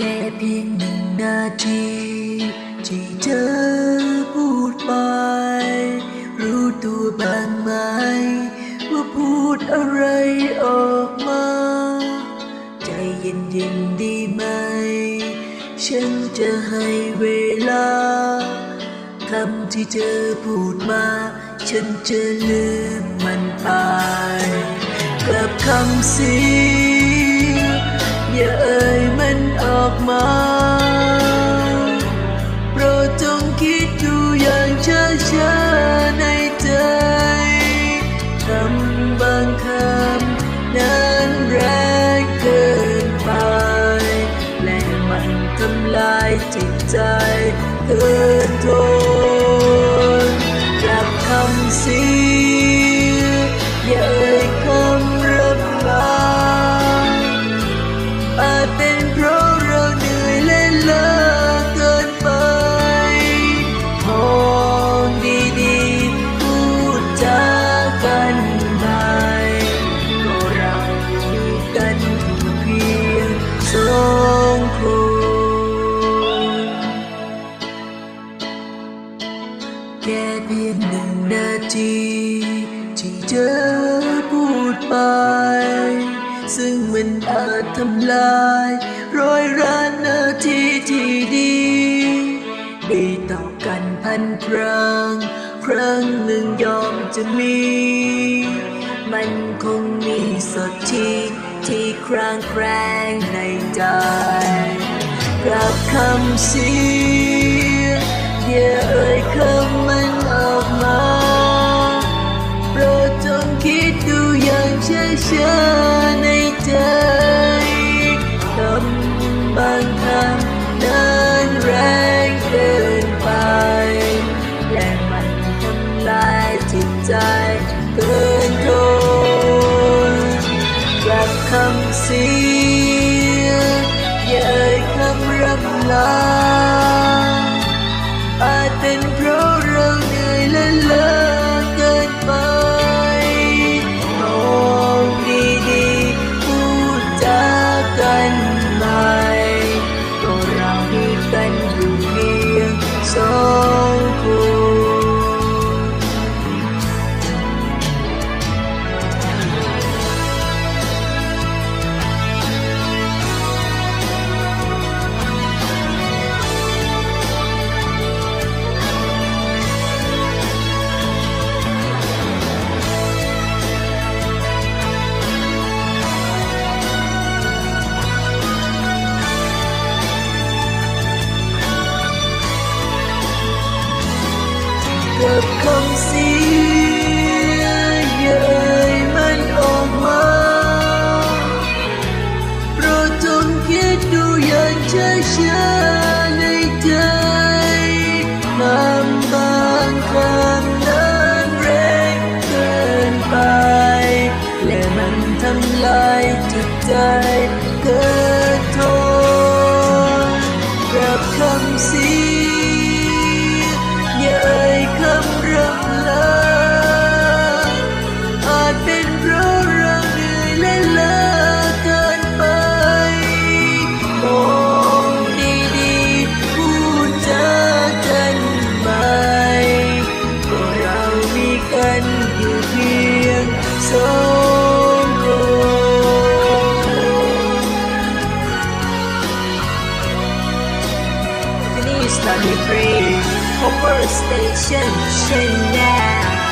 แค่เพียงหนึ่งนาทีที่เธอพูดไป รู้ตัวบ้างไหม ว่าพูดอะไรออกมา ใจเย็นเย็นๆดีไหม ฉันจะให้เวลาคำที่เธอพูดมา ฉันจะลืมมันไป กลับคำเสียอย่าเอ่ย ออกมาโปรดจงคิดดูอย่างช้าช้าในใจคำบางคำนั้นแรงเกินไป และมันทำลายจิตใจเกินทนกลับคำสี เพียงหนึ่งนาทีที่เธอพูดไป ซึ่งมันอาจทำลายร้อยร้านนาทีที่ดีได้ต่อกันพันครั้ง ครั้งหนึ่งยอมจะมี มันคงมีสักทีที่ครางแครงในใจกับคำเสียอย่าเอ่ยคำมัน ช้าช้าๆในใจคำบางคำนั้นแรงเกินไปและมันทำลายจิตใจเกินทนกลับคำเสียงอย่าเอ่ยคำรับลา เสียงอย่าเอ่ยมันออกมาโปรดจงคิดดูอย่างช้าช้าๆในใจคำบางคำนั้นแรงเกินไป และมันทำลายจิตใจเกินทนกับคำเสีย Home Station, Shenyang.